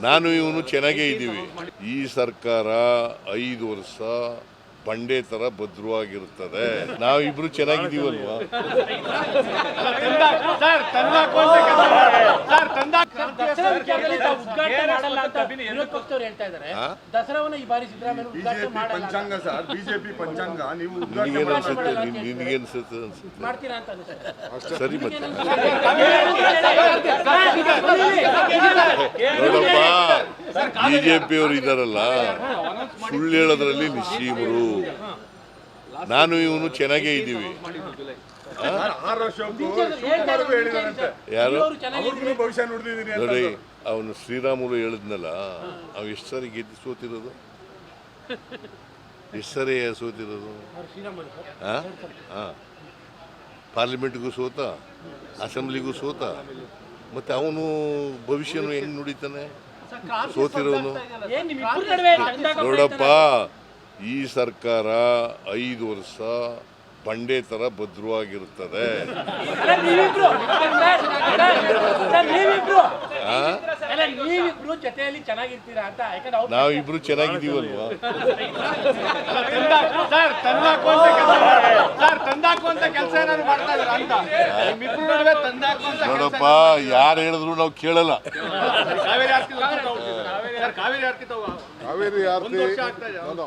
ನಾನು ಇವನು ಚೆನ್ನಾಗೇ ಇದ್ದೀವಿ ಈ ಸರ್ಕಾರ ಐದು ವರ್ಷ ಬಂಡೆ ತರ ಭದ್ರವಾಗಿರುತ್ತದೆ ನಾವಿಬ್ರು ಚೆನ್ನಾಗಿದ್ದೀವಲ್ವಾ ಪಂಚಾಂಗ ಸರ್ ಬಿಜೆಪಿ ಪಂಚಾಂಗ ನೀವು ನಿನಗೇನು ಅನ್ಸುತ್ತೆ ನಿನಗೇನು ಅನ್ಸುತ್ತೆ ಸರಿ ಮತ್ತೆ ನೋಡಪ್ಪ ಬಿಜೆಪಿಯವರು ಇದ್ದಾರಲ್ಲ ಸುಳ್ಳು ಹೇಳೋದ್ರಲ್ಲಿ ನಿಶ್ಚೀಮರು ನಾನು ಇವನು ಚೆನ್ನಾಗೇ ಇದ್ದೀವಿ. ಸರ್, ಆರ್ ಅಶೋಕ್ ಶಿವಕುಮಾರ್ಗೂ ಹೇಳಿದಾರಂತೆ. ಯಾರು? ಚೆನ್ನಾಗಿ ಅವ್ರಿಗೂ ಭವಿಷ್ಯ ನುಡಿದಿದ್ದೀನಿ ಅಂತ ನೋಡಿ ಅವನು ಶ್ರೀರಾಮುಲು ಹೇಳಿದ್ನಲ್ಲ ಅವ್ ಎಷ್ಟು ಸಾರಿ ಗೆದ್ದು ಸೋತಿರೋದು? ಎಷ್ಟು ಸರಿ ಸೋತಿರೋದು? ಹಾಂ ಪಾರ್ಲಿಮೆಂಟ್ಗೂ ಸೋತ ಅಸೆಂಬ್ಲಿಗೂ ಸೋತ? ಮತ್ತೆ ಅವನು ಭವಿಷ್ಯನು ಹೆಂಗ್ ನುಡಿತಾನೆ? ಸೋತಿರೋನು? ನೋಡಪ್ಪ ಈ ಸರ್ಕಾರ ಐದು ವರ್ಷ ಬಂಡೆ ತರ ಭದ್ರವಾಗಿರುತ್ತದೆ ನಾವಿಬ್ರು. ಚೆನ್ನಾಗಿದ್ದೀವಲ್ವಾ? ನೋಡಪ್ಪ ಯಾರು ಹೇಳಿದ್ರು ನಾವು ಕೇಳಲ್ಲ. ಕಾವೇರಿ ಆರ್ತಿ ಸರ್ ಕಾವೇರಿ ಆರ್ತಿ ತಾವು ಕಾವೇರಿ ಒಂದು ವರ್ಷ ಆಗ್ತಾ ಇದೆ. ಆರ್ತಿ